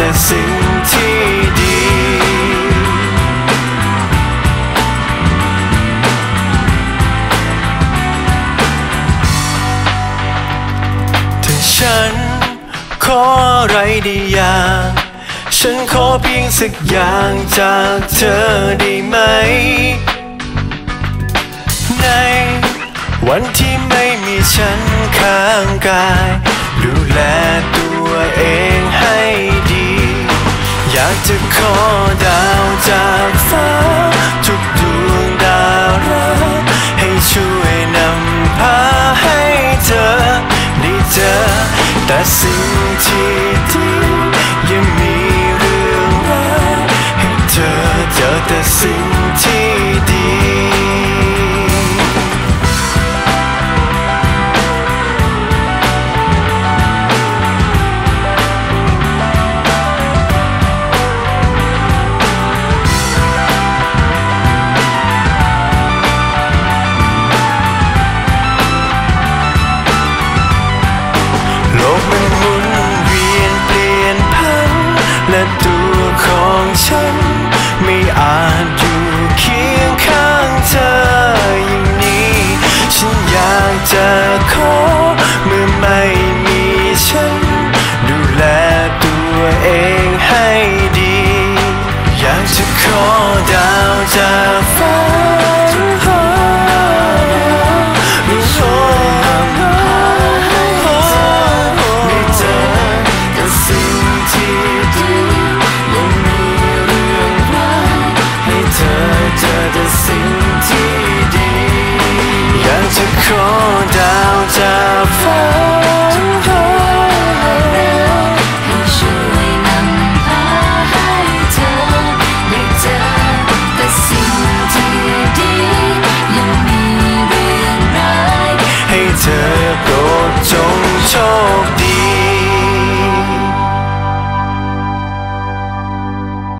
แต่สิ่งที่ดี ถ้าฉันขออะไรดีอย่าง ฉันขอเพียงสักอย่างจากเธอได้ไหม ในวันที่ไม่มีฉันข้างกาย ดูแลากจะขอดาวจากฟ้า ทุกดวงดาวรักให้ช่วยนำพาให้เธอได้เจอแต่สิ่งที่ and torn down